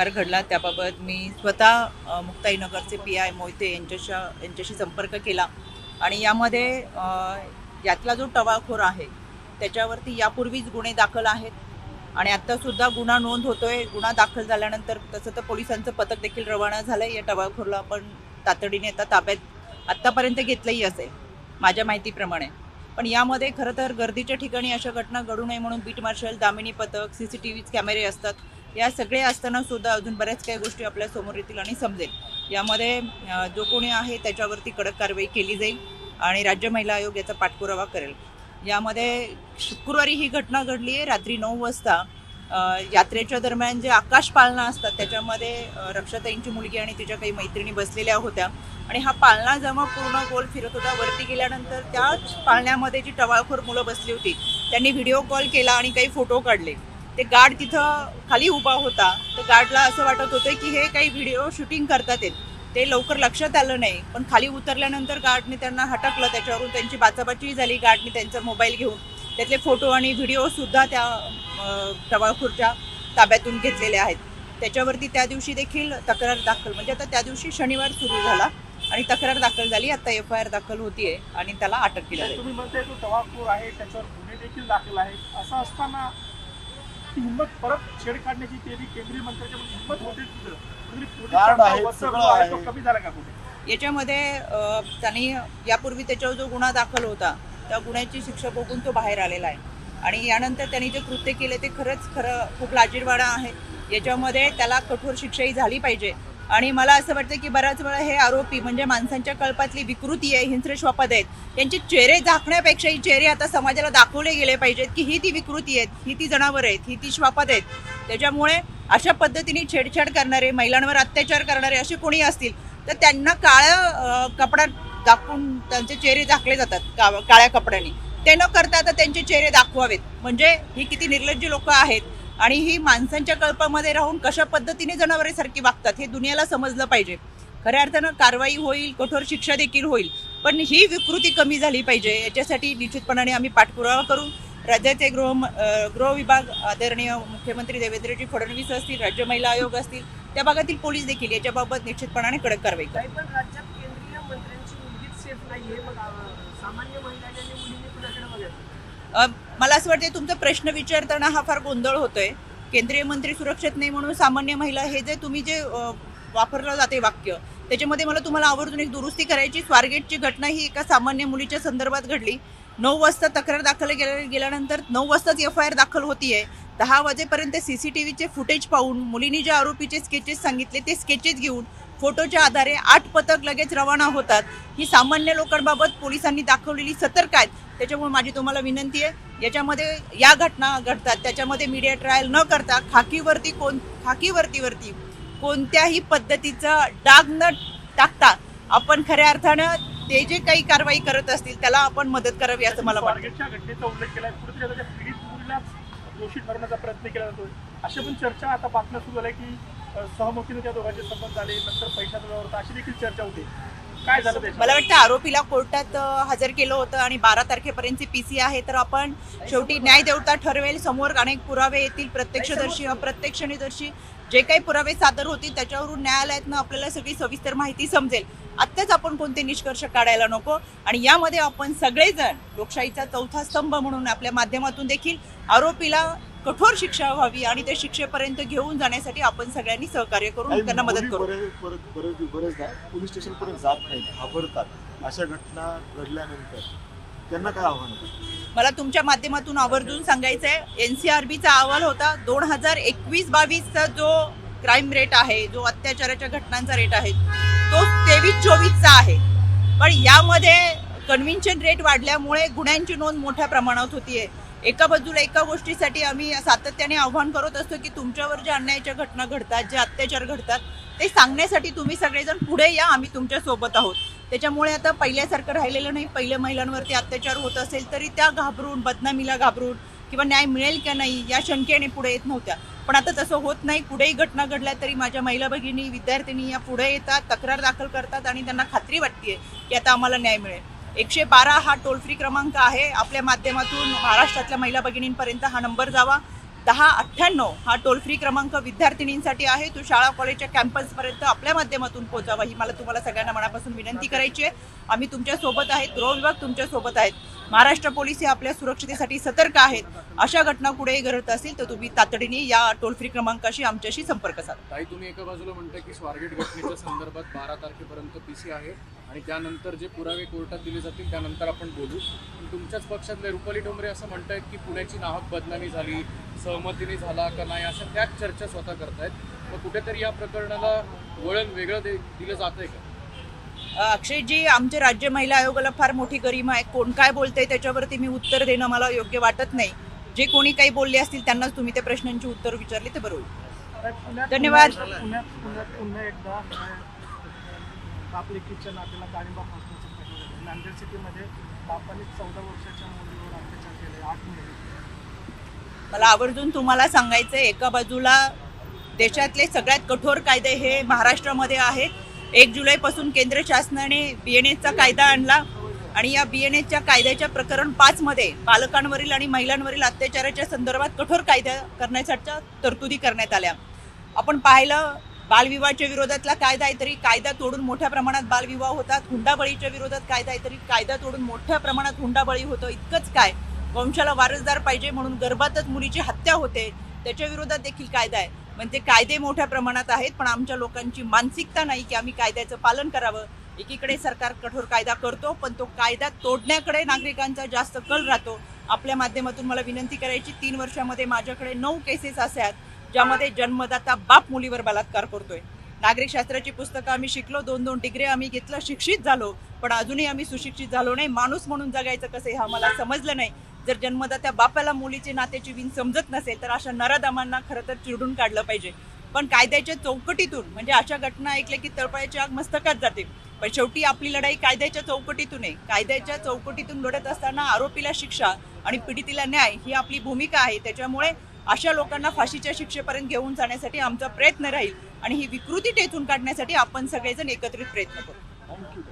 प्रकार घडला त्याबाबत मी स्वतः मुक्ताईनगरचे पी आय मोहिते यांच्याशा यांच्याशी संपर्क केला. आणि यामध्ये यातला जो टवाळखोर आहे त्याच्यावरती यापूर्वीच गुन्हे दाखल आहेत. आणि आत्तासुद्धा गुन्हा नोंद होतोय. गुन्हा दाखल झाल्यानंतर तसं तर पोलिसांचं पथक देखील रवाना झालं या टवाळखोरला आपण तातडीने आता ताब्यात आत्तापर्यंत घेतलंही असेल माझ्या माहितीप्रमाणे. पण यामध्ये खरं तर गर्दीच्या ठिकाणी अशा घटना घडू नये म्हणून बीट मार्शल दामिनी पथक सी सी टी व्ही कॅमेरे असतात. या सगळे असताना सुद्धा अजून बऱ्याच काही गोष्टी आपल्यासमोर येतील आणि समजेल. यामध्ये जो कोणी आहे त्याच्यावरती कडक कारवाई केली जाईल आणि राज्य महिला आयोग याचा पाठपुरावा करेल. यामध्ये शुक्रवारी ही घटना घडली आहे रात्री नऊ वाजता. यात्रेच्या दरम्यान जे आकाश पालना असतात त्याच्यामध्ये रक्षाताईंची मुलगी आणि तिच्या काही मैत्रिणी बसलेल्या होत्या. आणि हा पालना जेव्हा पूर्ण गोल फिरत होता. वरती गेल्यानंतर त्याच पाळण्यामध्ये जी टवाळखोर मुलं बसली होती त्यांनी व्हिडिओ कॉल केला आणि काही फोटो काढले. ते गार्ड तिथं खाली उभा होता. तर गार्डला असं वाटत होतं की हे काही व्हिडिओ शूटिंग करतात ते लवकर लक्षात आलं नाही. पण खाली उतरल्यानंतर गार्डने त्यांना हटकलं. त्याच्यावरून त्यांची बाचाबाची झाली. गार्डने त्यांचा मोबाईल घेऊन त्यातले फोटो आणि व्हिडिओ सुद्धा त्या अं, टवाळखोरच्या ताब्यातून घेतलेले आहेत. त्याच्यावरती त्या दिवशी देखील तक्रार दाखल. म्हणजे आता त्या दिवशी शनिवार सुरू झाला आणि तक्रार दाखल झाली. आता एफ आय आर दाखल होतीये आणि त्याला अटक केली तुम्ही म्हणते तो टवाळखोर आहे. त्याच्यावर गुन्हे देखील दाखल आहेत. असं असताना ती हिंमत परत छेड काढण्याची केली केंद्रीय मंत्र्याच्या हिंमत होते गार्ड आहे, सगळं आहे, तो आहे. कमी झाला का कुठे याच्यामध्ये अ, त्यांनी यापूर्वी त्याच्यावर जो गुन्हा दाखल होता त्या गुन्ह्याची शिक्षा बघून तो बाहेर आलेला आहे. आणि यानंतर त्यांनी जे कृत्य केले ते खरंच खरं खूप लाजीरवाणा आहे. याच्यामध्ये त्याला कठोर शिक्षाही झाली पाहिजे. आणि मला असं वाटतं की बऱ्याच वेळा हे आरोपी म्हणजे माणसांच्या कल्पातली विकृती आहे हिंस्र श्वापद आहेत त्यांचे चेहरे झाकण्यापेक्षा ही चेहरे आता समाजाला दाखवले गेले पाहिजेत की ही ती विकृती आहेत ही ती जनावर आहेत ही ती श्वापद आहेत. त्याच्यामुळे अशा पद्धतीने छेडछाड करणारे महिलांवर अत्याचार करणारे असे कोणी असतील तर त्यांना काळ्या कपडा कपड्यात दाखवून त्यांचे चेहरे झाकले जातात का- काळ्या कपड्यांनी. ते न करता आता त्यांचे चेहरे दाखवावेत. म्हणजे ही किती निर्लज्ज लोक आहेत आणि ही माणसांच्या कल्पामध्ये राहून कशा पद्धतीने जनावरेसारखी वागतात हे दुनियाला समजलं पाहिजे. खऱ्या अर्थानं कारवाई होईल कठोर शिक्षा देखील होईल पण ही विकृती कमी झाली पाहिजे. याच्यासाठी निश्चितपणाने आम्ही पाठपुरावा करू. राज्याचे गृह गृह विभाग आदरणीय मुख्यमंत्री देवेंद्रजी फडणवीस असतील राज्य महिला आयोग असतील त्या भागातील पोलीस देखील याच्याबाबत निश्चितपणाने कडक कारवाई केंद्रीय मंत्र्यांची सेफ नाहीये. सामान्य महिलांनी आणि मुलींनी कुणाकडे बघायचं अ, मला असं वाटते तुमचा प्रश्न विचारताना हा फार गोंधळ होतोय. केंद्रीय मंत्री सुरक्षित नाही म्हणून सामान्य महिला हे जे तुम्ही जे वापरलं जाते वाक्य त्याच्यामध्ये मला तुम्हाला आवर्जून एक दुरुस्ती करायची स्वारगेटची घटना ही एका सामान्य मुलीच्या संदर्भात घडली. नऊ वाजता तक्रार दाखल गेल्या गेल्यानंतर नऊ वाजताच एफ आय आर दाखल होतीये. दहा वाजेपर्यंत सी सी टी व्हीचे फुटेज पाहून मुलींनी जे आरोपीचे स्केचेस सांगितले ते स्केचेस घेऊन फोटोच्या आधारे आठ पथक लगेच रवाना होतात. ही सामान्य लोकांबाबत पोलिसांनी दाखवलेली सतर्क आहेत. त्याच्यामुळे माझी तुम्हाला विनंती आहे याच्यामध्ये या घटना घडतात. त्याच्यामध्ये मीडिया ट्रायल न करता खाकीवरती कोण खाकीवरतीवरती कोणत्याही पद्धतीचा डाग न टाकता आपण खऱ्या अर्थानं ते जे काही कारवाई करत असतील त्याला आपण मदत करावी असं मला वाटतं. दोषी ठरवण्याचा प्रयत्न केला जातोय. अशा पण चर्चा आता बातम्या सुरू झाल्या की सहमतीने त्या दोघांचे संबंध झाले नंतर पैशाचा व्यवहार होता अशी देखील चर्चा होते. काय झालं त्याच्यात? मला वाटतं आरोपीला कोर्टात अ, हजर केलं होतं आणि बारा तारखेपर्यंतची पी सी आहे तर आपण शेवटी न्याय देवता ठरवेल. समोर अनेक पुरावे येतील प्रत्यक्षदर्शी अप्रत्यक्षनिदर्शी जे काही पुरावे सादर होतील त्याच्यावरून न्यायालयातनं आपल्याला सगळी सविस्तर माहिती समजेल. आत्ताच आपण कोणते निष्कर्ष काढायला नको. आणि यामध्ये आपण सगळेजण लोकशाहीचा चौथा स्तंभ म्हणून आपल्या माध्यमातून देखील आरोपीला कठोर शिक्षा व्हावी आणि ते शिक्षेपर्यंत घेऊन जाण्यासाठी आपण सगळ्यांनी सहकार्य करून त्यांना मदत करू. बरेच बरेच बरेच बरेचदा पोलीस स्टेशन पर्यंत जात नाहीत घाबरतात. अशा घटना घडल्यानंतर त्यांना काय आव्हान आहे? मला तुमच्या माध्यमातून आवर्जून सांगायचं आहे एन सी आर बीचा अहवाल होता दोन हजार एकवीस बावीसचा जो क्राईम रेट आहे जो अत्याचाराच्या घटनांचा रेट आहे तो तेवीस चोवीसचा आहे. पण यामध्ये कन्व्हिन्शन रेट वाढल्यामुळे गुन्ह्यांची नोंद मोठ्या प्रमाणात होतीये. एका बाजूला एका गोष्टीसाठी आम्ही सातत्याने आव्हान करत असतो की तुमच्यावर ज्या अन्यायाच्या घटना घडतात जे अत्याचार घडतात ते सांगण्यासाठी तुम्ही सगळेजण पुढे या आम्ही तुमच्यासोबत आहोत. त्याच्यामुळे आता पहिल्यासारखं राहिलेलं नाही. पहिल्या महिलांवरती अत्याचार होत असेल तरी त्या घाबरून बदनामीला घाबरून किंवा न्याय मिळेल का नाही या शंकेने पुढे येत नव्हत्या. पण आता तसं होत नाही. कुठेही घटना घडल्या तरी माझ्या महिला भगिनी विद्यार्थिनी या पुढे येतात तक्रार दाखल करतात आणि त्यांना खात्री वाटते की आता आम्हाला न्याय मिळेल. एकशे बारा हा टोल फ्री क्रमांक आहे. आपल्या माध्यमातून महाराष्ट्रातल्या महिला भगिनींपर्यंत हा नंबर जावा. दहा अठ्ठ्याण्णव हा टोल फ्री क्रमांक विद्यार्थिनींसाठी आहे. तो शाळा कॉलेजच्या कॅम्पसपर्यंत आपल्या माध्यमातून पोहोचावा. ही मला तुम्हाला सगळ्यांना मनापासून विनंती करायची आहे. आम्ही तुमच्यासोबत आहेत. गृह विभाग तुमच्यासोबत आहेत. महाराष्ट्र पोलीस हे आपल्या सुरक्षितेसाठी सतर्क आहेत. अशा घटना कुठेही घडत असतील तर तुम्ही तातडीने या टोल फ्री क्रमांकाशी आमच्याशी संपर्क साधा. ताई तुम्ही एका बाजूला म्हणताय की स्वारगेट घटनेच्या संदर्भात बारा तारखेपर्यंत पीसी आहे आणि त्यानंतर जे पुरावे कोर्टात दिले जातील त्यानंतर आपण बोलू. पण तुमच्याच पक्षातले रुपाली ठोंबरे असं म्हणतायत की पुण्याची नाहक बदनामी झाली सहमतीने झाला का नाही अशा त्याच चर्चा स्वतः करतायत. मग कुठेतरी या प्रकरणाला वळण वेगळं दे दिलं जातंय का? अक्षयजी आमचे राज्य महिला आयोगाला फार मोठी गरिमा आहे. कोण काय बोलतंय त्याच्यावरती मी उत्तर देणं मला योग्य वाटत नाही. जे कोणी काही बोलले असतील त्यांनाच तुम्ही त्या प्रश्नांची उत्तर विचारली तर बरोबर. धन्यवाद. पुन्हा एकदा नात्याला फासण्याचा प्रकार झाला. नांदेड सिटीमध्ये बापाने चौदा वर्षाच्या मुलीवर अत्याचार केले आठ मुली. मला आवर्जून तुम्हाला सांगायचं आहे एका बाजूला देशातले सगळ्यात कठोर कायदे हे महाराष्ट्रामध्ये आहेत. एक जुलैपासून केंद्र शासनाने बी एन एचा कायदा आणला आणि या बी एन एच्या कायद्याच्या प्रकरण पाचमध्ये बालकांवरील आणि महिलांवरील अत्याचाराच्या संदर्भात कठोर कायदा करण्यासाठीच्या तरतुदी करण्यात आल्या. आपण पाहिलं बालविवाहाच्या विरोधातला कायदा आहे तरी कायदा तोडून मोठ्या प्रमाणात बालविवाह होतात. हुंडाबळीच्या विरोधात कायदा आहे तरी कायदा तोडून मोठ्या प्रमाणात हुंडाबळी होतं. इतकंच काय? वंशाला वारसदार पाहिजे म्हणून गर्भातच मुलीची हत्या होते त्याच्या विरोधात देखील कायदा आहे. म्हणजे कायदे मोठ्या प्रमाणात आहेत पण आमच्या लोकांची मानसिकता नाही की आम्ही कायद्याचं पालन करावं. एकीकडे सरकार कठोर कायदा करतो पण तो कायदा तोडण्याकडे नागरिकांचा जास्त कल राहतो. आपल्या माध्यमातून मला विनंती करायची तीन वर्षामध्ये माझ्याकडे नऊ केसेस असे आहेत ज्यामध्ये जन्मदाता बाप मुलीवर बलात्कार करतोय. नागरिक शास्त्राची पुस्तकं आम्ही शिकलो दोन दोन डिग्री आम्ही घेतलं शिक्षित झालो पण अजूनही आम्ही सुशिक्षित झालो नाही. माणूस म्हणून जगायचं कसं हे आम्हाला समजलं नाही. जर जन्मदात्या बापाला मुलीचे नात्याची विण समजत नसेल तर अशा नराधमांना खरं तर चिरडून काढलं पाहिजे. पण कायद्याच्या चौकटीतून म्हणजे अशा घटना ऐकल्या की तळपायाची आग मस्तकात जाते. पण शेवटी आपली लढाई कायद्याच्या चौकटीतून आहे. कायद्याच्या चौकटीतून लढत असताना आरोपीला शिक्षा आणि पीडितीला न्याय ही आपली भूमिका आहे. त्याच्यामुळे अशा लोकांना फाशीच्या शिक्षेपर्यंत घेऊन जाण्यासाठी आमचा प्रयत्न राहील आणि ही विकृती टेचून काढण्यासाठी आपण सगळेजण एकत्रित प्रयत्न करू. थँक्यू